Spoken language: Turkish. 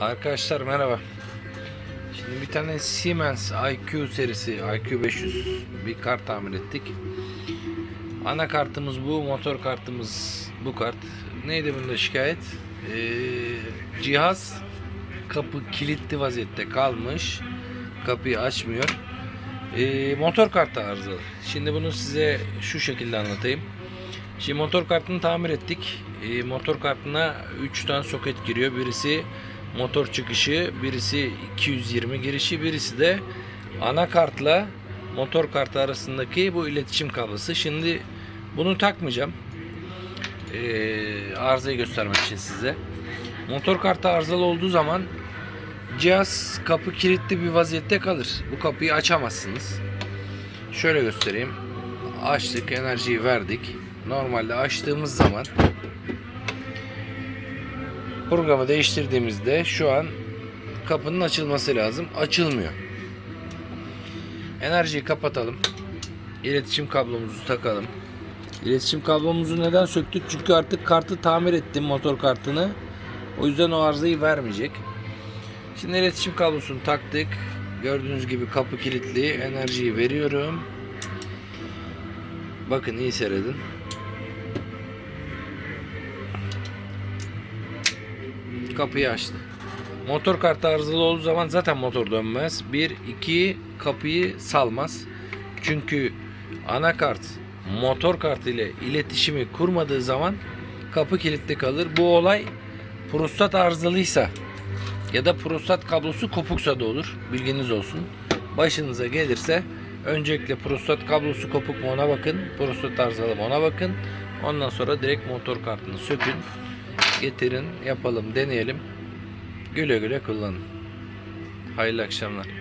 Arkadaşlar merhaba. Şimdi bir tane Siemens IQ serisi IQ 500 bir kart tamir ettik. Ana kartımız bu, motor kartımız bu kart. Neydi bunda şikayet? Ee, cihaz kapı kilitli vaziyette kalmış. Kapıyı açmıyor. Ee, motor kartı arızalı. Şimdi bunu size şu şekilde anlatayım. Şimdi motor kartını tamir ettik. Ee, motor kartına 3 tane soket giriyor. Birisi motor çıkışı, birisi 220 girişi, birisi de anakartla motor kartı arasındaki bu iletişim kablosu. Şimdi bunu takmayacağım. Ee, arızayı göstermek için size. Motor kartı arızalı olduğu zaman cihaz kapı kilitli bir vaziyette kalır. Bu kapıyı açamazsınız. Şöyle göstereyim. Açtık, enerjiyi verdik. Normalde açtığımız zaman programı değiştirdiğimizde şu an kapının açılması lazım. Açılmıyor. Enerjiyi kapatalım. İletişim kablomuzu takalım. İletişim kablomuzu neden söktük? Çünkü artık kartı tamir ettim motor kartını. O yüzden o arızayı vermeyecek. Şimdi iletişim kablosunu taktık. Gördüğünüz gibi kapı kilitli. Enerjiyi veriyorum. Bakın iyi seyredin. Kapıyı açtı. Motor kartı arızalı olduğu zaman zaten motor dönmez. Bir, iki kapıyı salmaz. Çünkü anakart motor kartı ile iletişimi kurmadığı zaman kapı kilitli kalır. Bu olay prostat arızalıysa ya da prostat kablosu kopuksa da olur. Bilginiz olsun. Başınıza gelirse öncelikle prostat kablosu kopuk mu ona bakın. Prostat arızalı mı ona bakın. Ondan sonra direkt motor kartını sökün. Getirin, yapalım, deneyelim. Güle güle kullanın. Hayırlı akşamlar.